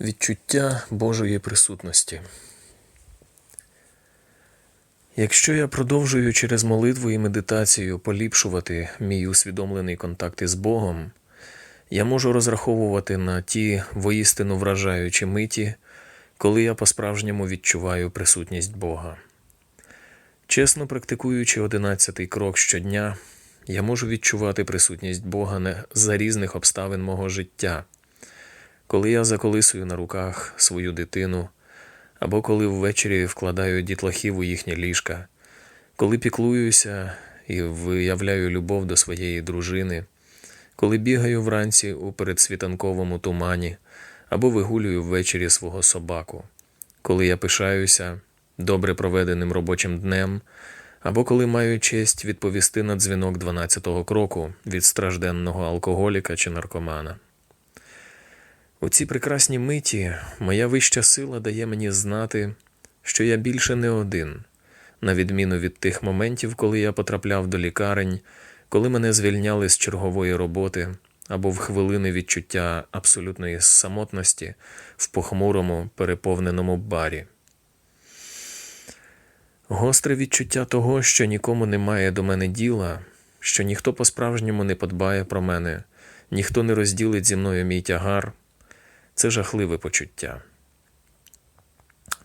Відчуття Божої присутності. Якщо я продовжую через молитву і медитацію поліпшувати мій усвідомлений контакт із Богом, я можу розраховувати на ті воістину вражаючі миті, коли я по-справжньому відчуваю присутність Бога. Чесно практикуючи одинадцятий крок щодня, я можу відчувати присутність Бога за різних обставин мого життя коли я заколисую на руках свою дитину, або коли ввечері вкладаю дітлахів у їхнє ліжка, коли піклуюся і виявляю любов до своєї дружини, коли бігаю вранці у передсвітанковому тумані, або вигулюю ввечері свого собаку, коли я пишаюся добре проведеним робочим днем, або коли маю честь відповісти на дзвінок 12-го кроку від стражденного алкоголіка чи наркомана. У ці прекрасні миті моя вища сила дає мені знати, що я більше не один, на відміну від тих моментів, коли я потрапляв до лікарень, коли мене звільняли з чергової роботи або в хвилини відчуття абсолютної самотності в похмурому, переповненому барі. Гостре відчуття того, що нікому немає до мене діла, що ніхто по-справжньому не подбає про мене, ніхто не розділить зі мною мій тягар. Це жахливе почуття.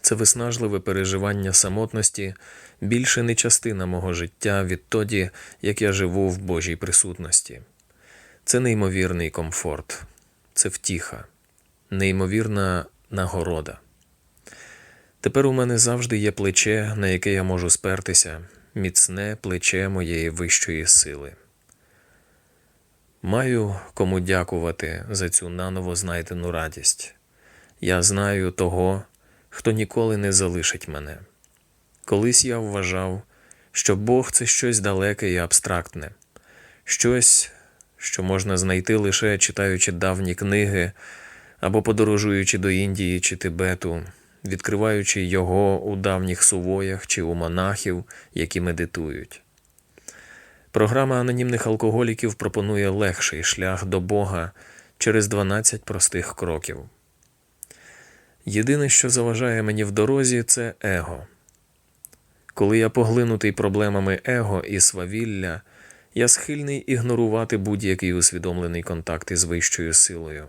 Це виснажливе переживання самотності більше не частина мого життя відтоді, як я живу в Божій присутності. Це неймовірний комфорт, це втіха, неймовірна нагорода. Тепер у мене завжди є плече, на яке я можу спертися, міцне плече моєї вищої сили. Маю кому дякувати за цю наново знайдену радість. Я знаю того, хто ніколи не залишить мене. Колись я вважав, що Бог це щось далеке і абстрактне, щось, що можна знайти лише читаючи давні книги або подорожуючи до Індії чи Тибету, відкриваючи його у давніх сувоях чи у монахів, які медитують. Програма анонімних алкоголіків пропонує легший шлях до Бога через 12 простих кроків. Єдине, що заважає мені в дорозі, це его. Коли я поглинутий проблемами его і свавілля, я схильний ігнорувати будь-який усвідомлений контакт із вищою силою.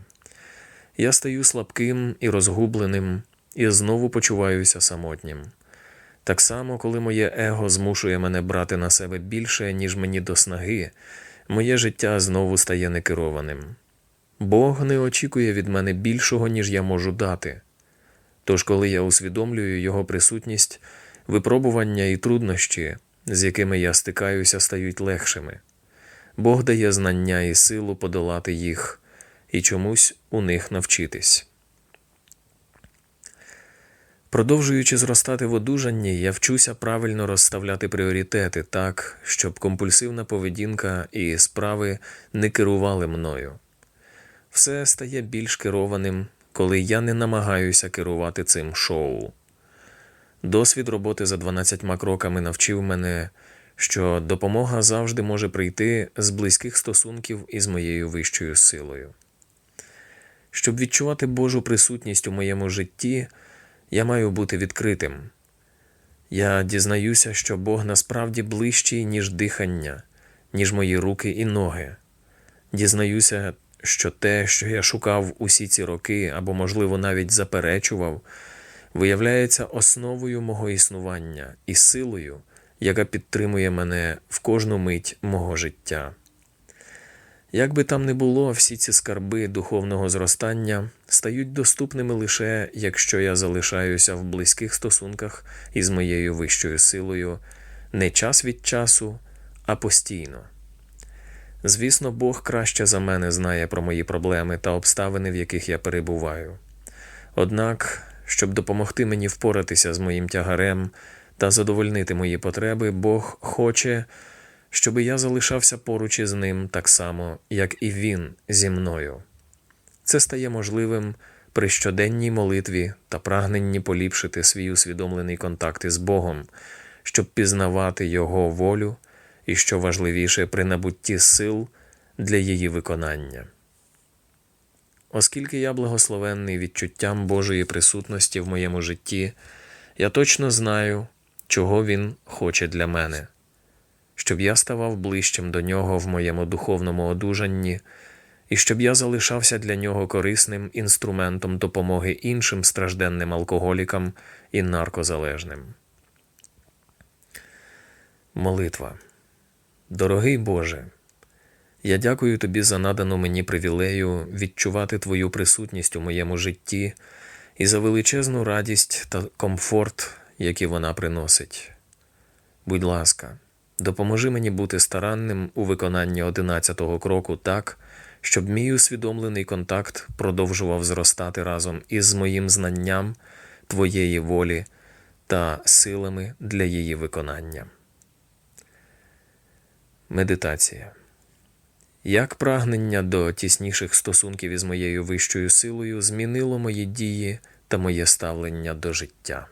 Я стаю слабким і розгубленим і знову почуваюся самотнім. Так само, коли моє его змушує мене брати на себе більше, ніж мені до снаги, моє життя знову стає некерованим. Бог не очікує від мене більшого, ніж я можу дати. Тож, коли я усвідомлюю Його присутність, випробування і труднощі, з якими я стикаюся, стають легшими. Бог дає знання і силу подолати їх і чомусь у них навчитись. Продовжуючи зростати в одужанні, я вчуся правильно розставляти пріоритети так, щоб компульсивна поведінка і справи не керували мною. Все стає більш керованим, коли я не намагаюся керувати цим шоу. Досвід роботи за 12 кроками навчив мене, що допомога завжди може прийти з близьких стосунків із моєю вищою силою. Щоб відчувати Божу присутність у моєму житті. Я маю бути відкритим. Я дізнаюся, що Бог насправді ближчий, ніж дихання, ніж мої руки і ноги. Дізнаюся, що те, що я шукав усі ці роки або, можливо, навіть заперечував, виявляється основою мого існування і силою, яка підтримує мене в кожну мить мого життя. Як би там не було, всі ці скарби духовного зростання стають доступними лише якщо я залишаюся в близьких стосунках із моєю вищою силою не час від часу, а постійно. Звісно, Бог краще за мене знає про мої проблеми та обставини, в яких я перебуваю. Однак, щоб допомогти мені впоратися з моїм тягарем та задовольнити мої потреби, Бог хоче щоби я залишався поруч із ним так само, як і він зі мною. Це стає можливим при щоденній молитві та прагненні поліпшити свій усвідомлений контакт із Богом, щоб пізнавати Його волю і, що важливіше, при набутті сил для її виконання. оскільки я благословенний відчуттям Божої присутності в моєму житті, я точно знаю, чого Він хоче для мене, щоб я ставав ближчим до нього в моєму духовному одужанні, і щоб я залишався для нього корисним інструментом допомоги іншим стражденним алкоголікам і наркозалежним. Молитва. Дорогий Боже, я дякую Тобі за надану мені привілею відчувати Твою присутність у моєму житті і за величезну радість та комфорт, які вона приносить. Будь ласка, допоможи мені бути старанним у виконанні одинадцятого кроку так, щоб мій усвідомлений контакт продовжував зростати разом із моїм знанням Твоєї волі та силами для її виконання. Медитація. Як прагнення до тісніших стосунків із моєю вищою силою змінило мої дії та моє ставлення до життя.